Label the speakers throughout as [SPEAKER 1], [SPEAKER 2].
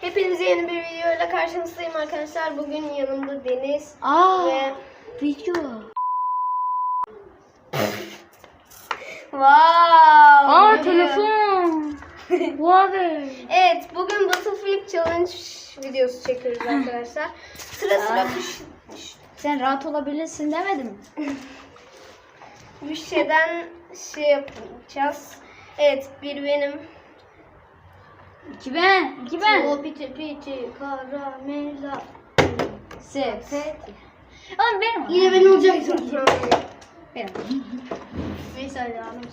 [SPEAKER 1] Hepinize yeni bir videoyla karşınızdayım arkadaşlar. Bugün yanımda Deniz
[SPEAKER 2] Aa,
[SPEAKER 1] ve
[SPEAKER 2] video.
[SPEAKER 1] Wow.
[SPEAKER 2] Aa,
[SPEAKER 1] video.
[SPEAKER 2] telefon. Vay.
[SPEAKER 1] Evet, bugün Battlefield Challenge videosu çekiyoruz arkadaşlar. Sıra sıra bir,
[SPEAKER 2] Sen rahat olabilirsin demedim.
[SPEAKER 1] bir şeyden şey yapacağız. Evet, bir benim.
[SPEAKER 2] İki ben. iki ben.
[SPEAKER 1] O piti piti karamela.
[SPEAKER 2] Ses. Oğlum benim. o.
[SPEAKER 1] Yine ben olacaktım.
[SPEAKER 2] Benim.
[SPEAKER 1] Neyse hadi anladım.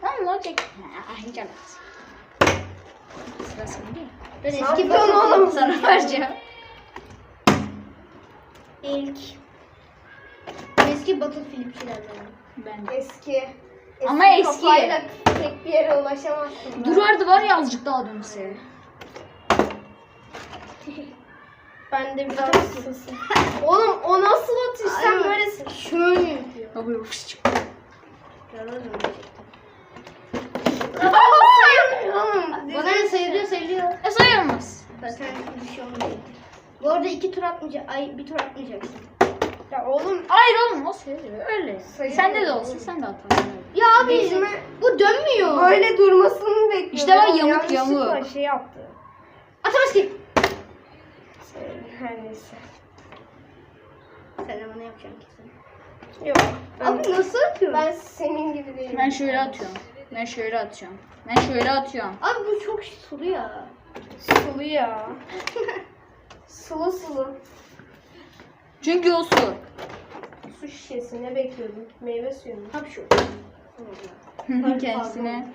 [SPEAKER 2] Tamam, ne olacak? Ah, hiç alakası. Sıra sende değil.
[SPEAKER 1] Ben
[SPEAKER 2] eski Battlefield
[SPEAKER 1] oğlum.
[SPEAKER 2] Sana vereceğim.
[SPEAKER 1] İlk. Eski Battlefield'çilerden.
[SPEAKER 2] Ben de.
[SPEAKER 1] Eski.
[SPEAKER 2] Ama eski.
[SPEAKER 1] Kafayla tek bir yere ulaşamazsın.
[SPEAKER 2] Durardı var ya azıcık daha dönse.
[SPEAKER 1] Ben de biraz ısınsın. Oğlum o nasıl atış? Sen
[SPEAKER 2] Ay.
[SPEAKER 1] böylesin. Şöyle yapıyor.
[SPEAKER 2] Baba yok çık.
[SPEAKER 1] Bana ne sayılıyor sayılıyor.
[SPEAKER 2] E sayılmaz.
[SPEAKER 1] Zaten bir şey olmuyor. Bu arada iki tur atmayacak. Ay bir tur atmayacaksın. Ya oğlum.
[SPEAKER 2] Hayır oğlum o sayılıyor öyle.
[SPEAKER 1] Sayılıyor.
[SPEAKER 2] Sende de olsa sen de atarsın.
[SPEAKER 1] Abi bu dönmüyor. Böyle durmasını bekliyorum.
[SPEAKER 2] İşte bak yamuk,
[SPEAKER 1] Yanlışlıkla
[SPEAKER 2] yamuk.
[SPEAKER 1] şey yaptı. Atamaz ki. Her neyse. Sen de bana yapacaksın kesin. Yok. Abi nasıl atıyorsun? Ben senin gibi değilim.
[SPEAKER 2] Ben şöyle atıyorum. Ben şöyle atıyorum. Ben şöyle atıyorum.
[SPEAKER 1] Abi bu çok sulu ya. Sulu ya. sulu sulu.
[SPEAKER 2] Çünkü o su.
[SPEAKER 1] Su şişesi ne bekliyordun? Meyve suyu mu? Şu.
[SPEAKER 2] Kendisine.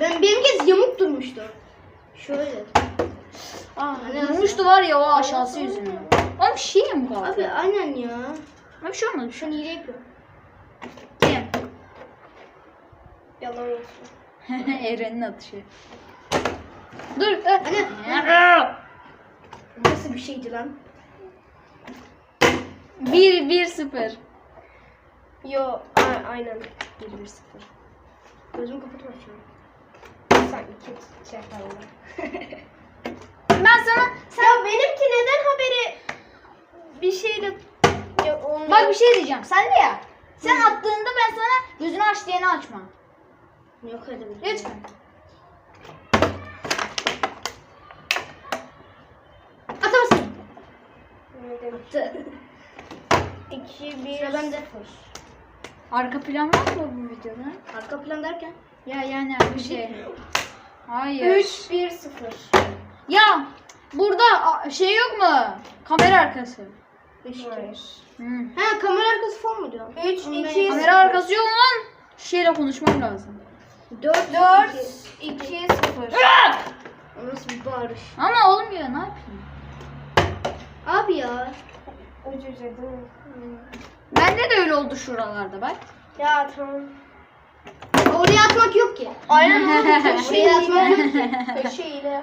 [SPEAKER 1] Ben benim kez yamuk durmuştu. Şöyle.
[SPEAKER 2] Aa, durmuştu var ya o aşağısı yüzünden. Oğlum şey mi kaldı?
[SPEAKER 1] Abi aynen ya.
[SPEAKER 2] Abi bir şey olmadı. Bir şey
[SPEAKER 1] Şu hile yapıyor.
[SPEAKER 2] Kim?
[SPEAKER 1] Yalan olsun.
[SPEAKER 2] Eren'in atışı. Dur. dur.
[SPEAKER 1] Anne. Nasıl bir şeydi lan?
[SPEAKER 2] Bir, bir, sıfır.
[SPEAKER 1] Yo, a- aynen.
[SPEAKER 2] Bir, bir, sıfır.
[SPEAKER 1] Gözümü kapatma şu an. Sen iki şey yapalım.
[SPEAKER 2] Ben sana
[SPEAKER 1] Ya benimki neden haberi bir şeyle ya olmuyor?
[SPEAKER 2] bak bir şey diyeceğim. Sen de ya. Sen attığında ben sana gözünü aç diyeni açma.
[SPEAKER 1] Yok öyle bir şey.
[SPEAKER 2] Lütfen.
[SPEAKER 1] Attı. İki, bir, Sıra bende.
[SPEAKER 2] Arka plan var mı bu videoda?
[SPEAKER 1] Arka plan derken?
[SPEAKER 2] Ya yani bir şey. Hayır.
[SPEAKER 1] 3, 1, 0.
[SPEAKER 2] Ya burada a- şey yok mu? Kamera arkası.
[SPEAKER 1] 3, 2.
[SPEAKER 2] Hı.
[SPEAKER 1] Ha kamera arkası fon mu diyor? 3, 2,
[SPEAKER 2] Kamera arkası yok mu lan? Şeyle konuşmam lazım.
[SPEAKER 1] 4, 4, 2, 0. O nasıl bir bağırış?
[SPEAKER 2] Ama olmuyor ne yapayım?
[SPEAKER 1] Abi ya. Ucu ucu değil mi?
[SPEAKER 2] Bende de öyle oldu şuralarda bak.
[SPEAKER 1] Ya tamam. Oraya atmak yok ki. Aynen. Köşeye atmak yok ki. Köşeyle.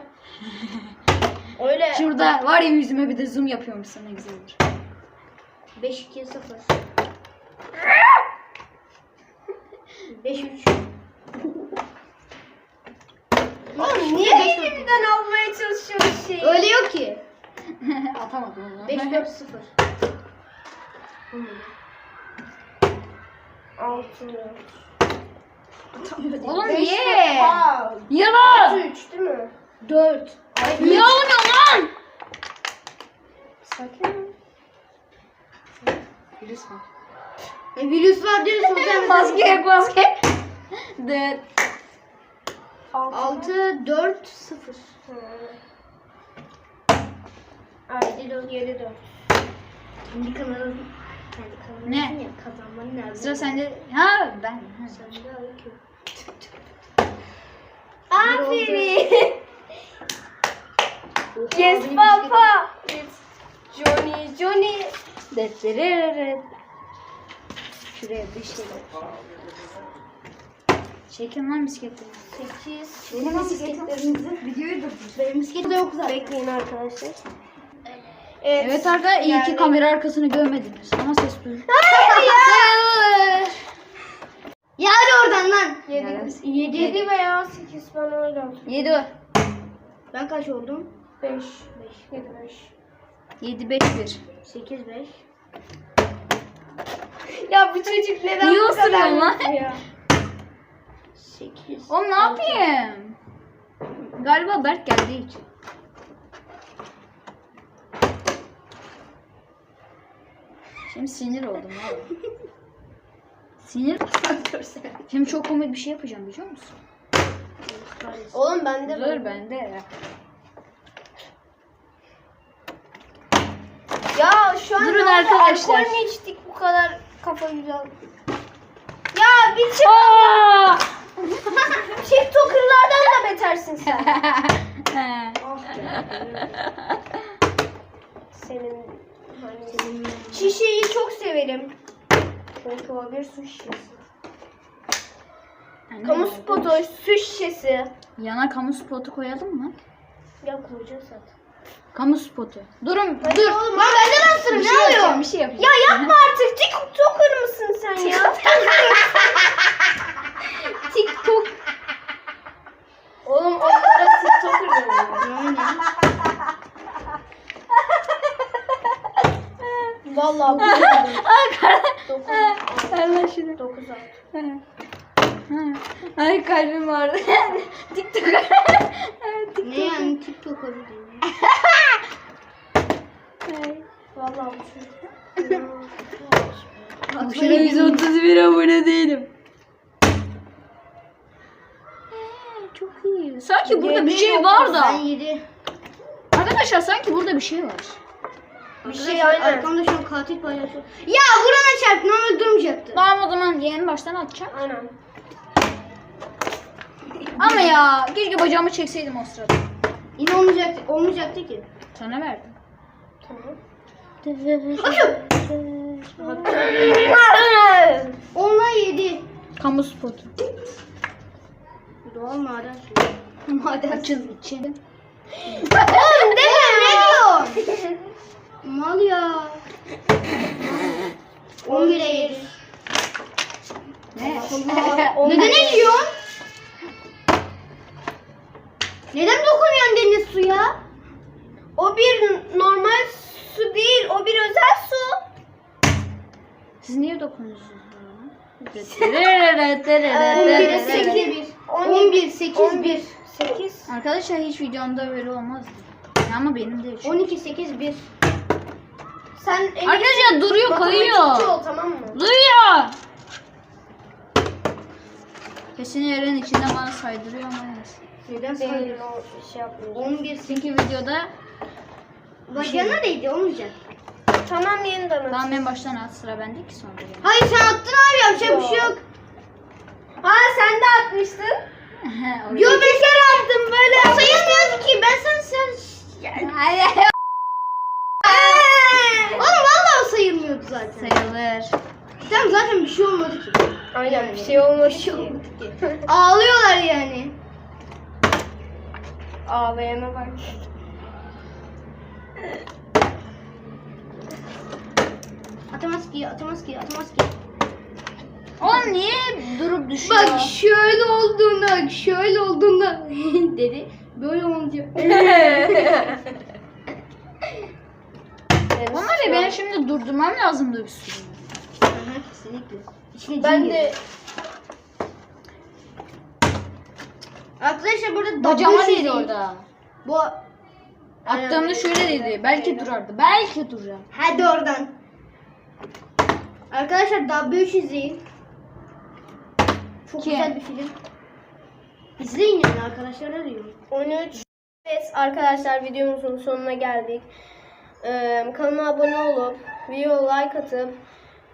[SPEAKER 1] Öyle.
[SPEAKER 2] Şurada var ya yüzüme bir de zoom yapıyormuşsun ne güzel olur.
[SPEAKER 1] 5, 2, 0. 5, 3. Oğlum niye elimden almaya çalışıyorsun şeyi? Öyle yok ki.
[SPEAKER 2] Atamadım onu.
[SPEAKER 1] 5, 4, 0. 6, 4.
[SPEAKER 2] Oğlum
[SPEAKER 1] Beş,
[SPEAKER 2] niye?
[SPEAKER 1] Aa,
[SPEAKER 2] Niye lan?
[SPEAKER 1] 3 değil mi? 4.
[SPEAKER 2] Niye olmuyor lan?
[SPEAKER 1] Sakin ol.
[SPEAKER 2] Virüs var.
[SPEAKER 1] E, virüs var diyorsun sen.
[SPEAKER 2] maske yok maske. Dıt.
[SPEAKER 1] 6, 4, 0. Abi 7, 4. Kendi kanalın kendi kanalın
[SPEAKER 2] Ne?
[SPEAKER 1] ya kazanman lazım.
[SPEAKER 2] Sıra sende. Ha ben. Ha.
[SPEAKER 1] Sende abi Aferin. yes papa. Johnny Johnny.
[SPEAKER 2] Dettereret. Şuraya bir şey Çekin lan bisikletleri.
[SPEAKER 1] 8.
[SPEAKER 2] Benim bisikletlerinizi videoyu durdur.
[SPEAKER 1] Benim bisikletim yok zaten. Bekleyin arkadaşlar.
[SPEAKER 2] Evet arkadaşlar iyi ki kamera arkasını görmediniz. Ama ses duyun.
[SPEAKER 1] Hayır ya. Yani Yedi.
[SPEAKER 3] Yedi.
[SPEAKER 1] Yedi veya sekiz ben öyle hatırlıyorum.
[SPEAKER 2] 7 o.
[SPEAKER 3] Ben kaç oldum?
[SPEAKER 1] Beş. Beş. Yedi beş.
[SPEAKER 2] 7 5 1.
[SPEAKER 3] 8 5.
[SPEAKER 1] Ya bu çocuk neden
[SPEAKER 2] Niye
[SPEAKER 1] bu kadar
[SPEAKER 2] lan?
[SPEAKER 1] ya?
[SPEAKER 3] 8.
[SPEAKER 2] Oğlum ne yapayım? Galiba Berk geldi hiç. Şimdi sinir oldum abi. Sinir. Şimdi çok komik bir şey yapacağım biliyor musun?
[SPEAKER 1] Oğlum bende
[SPEAKER 2] Dur bende.
[SPEAKER 1] Ya şu an
[SPEAKER 2] Durun arkadaşlar.
[SPEAKER 1] Alkol mü içtik bu kadar kafa güzel? Ya bir çık.
[SPEAKER 2] Aa!
[SPEAKER 1] TikToker'lardan da betersin sen. Ah Senin şişeyi çok severim. Çünkü o bir su şişesi. Kamu spotu su şişesi.
[SPEAKER 2] Yana kamu spotu koyalım mı?
[SPEAKER 1] Ya koyacağız zaten.
[SPEAKER 2] Kamu spotu. Durun
[SPEAKER 1] Hadi
[SPEAKER 2] dur.
[SPEAKER 1] oğlum,
[SPEAKER 3] Lan benden
[SPEAKER 2] Bir
[SPEAKER 3] ısırın
[SPEAKER 2] şey
[SPEAKER 3] ne oluyor?
[SPEAKER 2] bir şey yapacağım.
[SPEAKER 1] Ya yapma artık TikToker mısın sen ya? TikTok. Oğlum onlara TikToker deniyor. Vallahi bu Dokuz.
[SPEAKER 2] Allah şunu.
[SPEAKER 1] Dokuz altı.
[SPEAKER 2] Ay kalbim ağrıdı. TikTok.
[SPEAKER 3] Ne yani TikTok diyor.
[SPEAKER 1] Vallahi bu çocuk.
[SPEAKER 2] Boşuna 131 abone değilim. Çok iyi. Sanki burada bir şey var da.
[SPEAKER 3] Ben 7.
[SPEAKER 2] Arkadaşlar sanki burada bir şey var.
[SPEAKER 1] Bir şey aynen.
[SPEAKER 3] Arkamda şu an katil paylaşıyor. Ya burana çarptın ama öldürmeyecekti.
[SPEAKER 2] Tamam o zaman yeni baştan atacağım.
[SPEAKER 1] Aynen.
[SPEAKER 2] Ama ya keşke bacağımı çekseydim o sırada.
[SPEAKER 3] Yine olmayacaktı, olmayacaktı ki.
[SPEAKER 2] Sana verdim.
[SPEAKER 1] Tamam.
[SPEAKER 3] Onunla 7.
[SPEAKER 2] Kamu spotu.
[SPEAKER 3] Doğal maden suyu. Maden
[SPEAKER 2] Açıl için.
[SPEAKER 3] Oğlum deme ne diyorsun? Mal ya. 11'e 7.
[SPEAKER 2] Ne?
[SPEAKER 3] Neden ediyorsun? Neden dokunuyorsun deniz suya?
[SPEAKER 1] O bir normal su değil, o bir özel su.
[SPEAKER 2] Siz niye dokunuyorsunuz bana?
[SPEAKER 3] 11'e 8 1. 11 8 1.
[SPEAKER 1] 8.
[SPEAKER 2] Arkadaşlar hiç videomda böyle olmazdı. Ya Ama benim de hiç.
[SPEAKER 3] 12 8 1.
[SPEAKER 1] Sen en
[SPEAKER 2] Arkadaşlar duruyor
[SPEAKER 1] matematikçi
[SPEAKER 2] kayıyor.
[SPEAKER 1] ol tamam mı?
[SPEAKER 2] Duyuyor. Kesin Eren içinde bana saydırıyor ama neyse.
[SPEAKER 3] Neden sayıyorsun?
[SPEAKER 1] o şey yapmıyor.
[SPEAKER 3] 11 8.
[SPEAKER 2] Çünkü videoda
[SPEAKER 3] Bacağına değdi olmayacak.
[SPEAKER 1] Tamam yeniden at.
[SPEAKER 2] tamam en baştan at sıra bende ki sonra. gel.
[SPEAKER 3] Hayır sen attın abi yapacak bir şey yok.
[SPEAKER 1] Ha sen de atmıştın.
[SPEAKER 2] Oraya-
[SPEAKER 3] Yo bir kere attım böyle. Sayılmıyordu ki ben sen sen.
[SPEAKER 2] Hayır.
[SPEAKER 3] Oğlum vallahi o sayılmıyordu zaten.
[SPEAKER 2] Sayılır.
[SPEAKER 3] Tamam zaten bir şey olmadı ki.
[SPEAKER 1] Aynen bir şey olmadı ki.
[SPEAKER 3] Ağlıyorlar yani.
[SPEAKER 1] Ağlayana bak.
[SPEAKER 3] Atamaz ki, atamaz ki, atamaz ki.
[SPEAKER 2] Oğlum niye durup düşüyor?
[SPEAKER 3] Bak şöyle olduğunda, şöyle olduğunda dedi. Böyle olunca.
[SPEAKER 2] Onlar ya benim şimdi durdurmam lazımdı bir sürü.
[SPEAKER 3] Aha, kesinlikle. İçine
[SPEAKER 1] ben
[SPEAKER 3] cin
[SPEAKER 1] de.
[SPEAKER 3] Arkadaşlar burada
[SPEAKER 2] değdi
[SPEAKER 3] çizeyim.
[SPEAKER 2] orada.
[SPEAKER 3] Bu
[SPEAKER 2] Attığımda şöyle dedi. Belki durardı. Belki durar.
[SPEAKER 3] hadi oradan. Arkadaşlar W izleyin. Çok
[SPEAKER 2] Kim?
[SPEAKER 3] güzel bir film. İzleyin yani arkadaşlar arıyor.
[SPEAKER 1] 13. Evet arkadaşlar videomuzun sonuna geldik. Ee, kanalıma abone olup video like atıp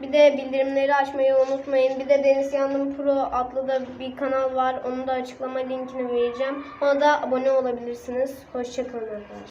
[SPEAKER 1] bir de bildirimleri açmayı unutmayın. Bir de Deniz Yandım Pro adlı da bir kanal var. Onu da açıklama linkini vereceğim. Ona da abone olabilirsiniz. Hoşçakalın arkadaşlar.